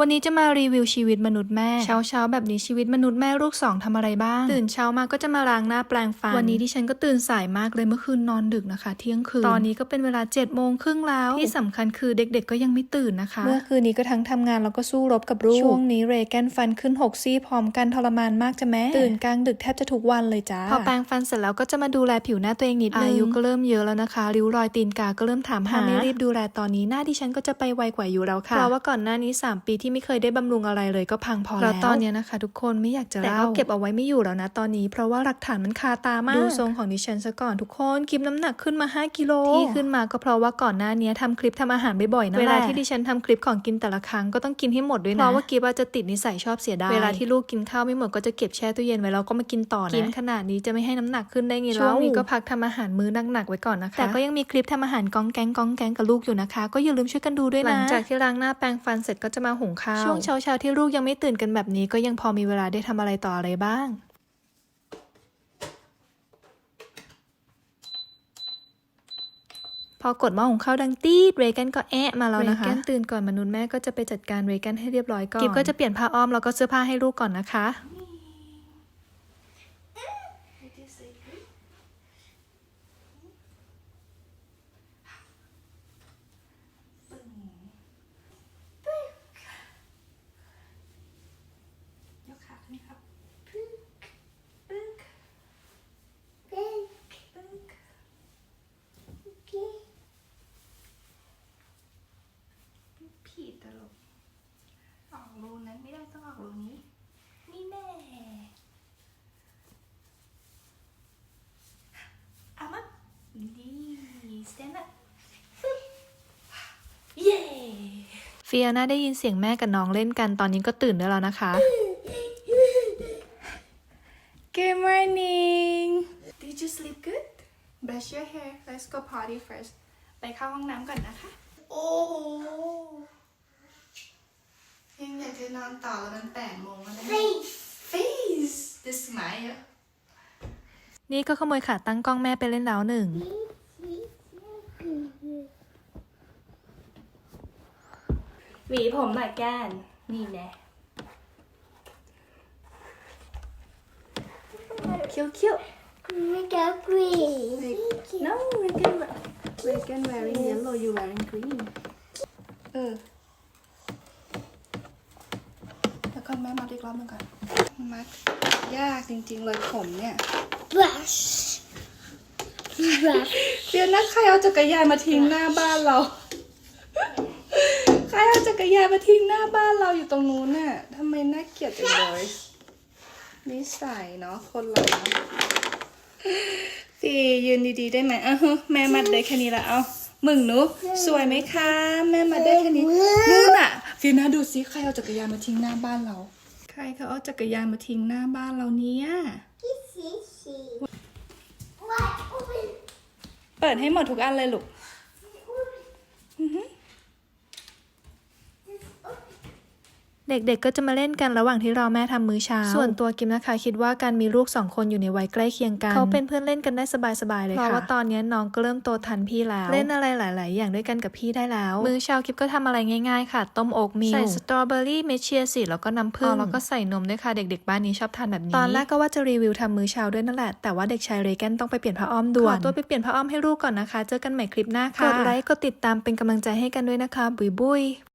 วันนี้จะมารีวิวชีวิตมนุษย์แม่ เช้าเช้าๆแบบนี้ชีวิตมนุษย์แม่ลูกสองทำอะไรบ้าง ตื่นเช้ามาก็จะมาล้างหน้าแปรงฟัน วันนี้ที่ฉันก็ตื่นสายมากเลยเมื่อคืนนอนดึกนะคะ เที่ยงคืน ตอนนี้ก็เป็นเวลา7จ็ดโมงครึ่งแล้ว ที่สำคัญคือเด็กๆก็ยังไม่ตื่นนะคะ เมื่อคืนนี้ก็ทั้งทำงานแล้วก็สู้รบกับลูก ช่วงนี้เรแกนฟันขึ้นหกซี่พร้อมกันทรมานมากจะแม่ ตื่นกลางดึกแทบจะทุกวันเลยจ้า พอแปรงฟันเสร็จแล้วก็จะมาดูแลผิวหน้าตัวเองนิดนึงอายุก็เริ่มเยอะแล้วนะคะริ้วรอยตีนกาก็เริ่มถามหาไม่รีบดูแลตอนนี้หน้าที่ฉันก็จะไปไวกว่าอยู่แล้วค่ะเพราะว่าก่อนหน้านี้ 3 ปีที่ไม่เคยได้บำรุงอะไรเลยก็พังพอแล้วตอนเนี้ยนะคะ ทุกคนไม่อยากจะเล่าแต่ก็เก็บเอาไว้ไม่อยู่แล้วนะตอนนี้เพราะว่าหลักฐานมันคาตามาก ดูทรงของดิฉันซะก่อนทุกคนกิบน้ำหนักขึ้นมา 5กิโลที่ขึ้นมาก็เพราะว่าก่อนหน้านี้ทำคลิปทำอาหารบ่อยๆนั่นแหละเวลาที่ดิฉันทำคลิปของกินแต่ละครั้งก็ต้องกินให้หมดด้วยนะเพราะว่ากิบว่าจะติดนิสัยชอบเสียดายเวลาที่ลูกกินข้าวไม่หมดก็จะเก็บแช่ตู้เย็นไว้แล้วก็มากินต่อนะกินขนาดนี้จะไม่ให้น้ำหนักขึ้นได้ไงเล่าช่วงนี้ก็พักทำอาหารมื้อหนักๆไว้ก่อนนะคะแต่ก็ยังมีคลิปทำอาหารกองแกงกองแกงกับลูกอยู่นะคะ ก็อย่าลืมช่วยกันดูด้วยนะหลังจากที่ล้างหน้าแปรงฟันเสร็จก็จะมาหุงข้าว ช่วงเช้าๆที่ลูกยังไม่ตื่นกันแบบนี้ก็ยังพอมีเวลาได้ทำอะไรต่ออะไรบ้างพอกดหม้อหุงข้าวดังตีดเรแกนก็แอะมาแล้วนะคะเรแกนตื่นก่อนมนุษย์แม่ก็จะไปจัดการเรแกนให้เรียบร้อยก่อนกิฟก็จะเปลี่ยนผ้าอ้อมแล้วก็เสื้อผ้าให้ลูกก่อนนะคะ ยกขาขึ้นครับผิดตลกออกรูนั้นไม่ได้ต้องออกรูนี้ นี่แน่อามาดีสแตนด์เย้ เฟิอาน่าได้ยินเสียงแม่กับน้องเล่นกันตอนนี้ก็ตื่นได้แล้วนะคะ Good morning Did you sleep good Brush your hair Let's go party first ไปเข้าห้องน้ำก่อนนะคะ โอ้โหยังอยากจะนอนต่อแล้วมันแปดโมงแล้วนะ Face Face the smile นี่ก็ขโมยขาตั้งกล้องแม่ไปเล่นแล้วหนึ่ง หวีผมหน่อยแก้นนี่แน่ เคี้ยวเคี้ยว Make a green. No we can we can wearing yellow you wearing green เออแล้วก็แม่มัดอีกรอบหนึงก่อนมัดยากจริงๆเลยผมเนี่ย Brush. Brush. เดี๋ยวนะใครเอาจักรยานมาทิ้งหน้าบ้านเรา ใครเอาจักรยานมาทิ้งหน้าบ้านเราอยู่ตรงนู้นน่ะทำไมน่าเกลียดจังเลย นิสัยเนาะคนเราเนอะตียืนดีๆได้ไหมอ้าวแม่มัดได้แค่นี้ละเอามึงหนูสวยไหมคะ แม่มัดได้แค่นี้นู่นน่ะฟีน่าดูซิใครเอาจักรยานมาทิ้งหน้าบ้านเรา ใครเขาเอาจักรยานมาทิ้งหน้าบ้านเราเนี่ย What? Open. เปิดให้หมดทุกอันเลยลูก เด็กๆ ก็จะมาเล่นกันระหว่างที่รอแม่ทำมื้อเช้า ส่วนตัวกิมนะคะคิดว่าการมีลูกสองคนอยู่ในวัยใกล้เคียงกัน เขาเป็นเพื่อนเล่นกันได้สบายๆเลยค่ะ เพราะว่าตอนนี้น้องก็เริ่มโตทันพี่แล้ว เล่นอะไรหลาย ๆ อย่างด้วยกันกับพี่ได้แล้ว มื้อเช้ากิฟก็ทำอะไรง่ายๆ ค่ะ ต้มโอ๊กมิลใส่สตรอเบอรี่เมดเชียสีแล้วก็น้ำผึ้งแล้วก็ใส่นมด้วยค่ะ เด็ก ๆ บ้านนี้ชอบทานแบบนี้ ตอนแรกก็ว่าจะรีวิวทำมื้อเช้าด้วยนั่นแหละ แต่ว่าเด็กชายเรแกนต้องไปเปลี่ยนผ้าอ้อมด่วนขอตัวไปเปลี่ยนผ้าอ้อมให้ลูกก่อนนะคะ เจอกันใหม่คลิปหน้าค่ะ กดไลค์ กดติดตามเป็นกำลังใจให้กันด้วยนะคะบุยบุย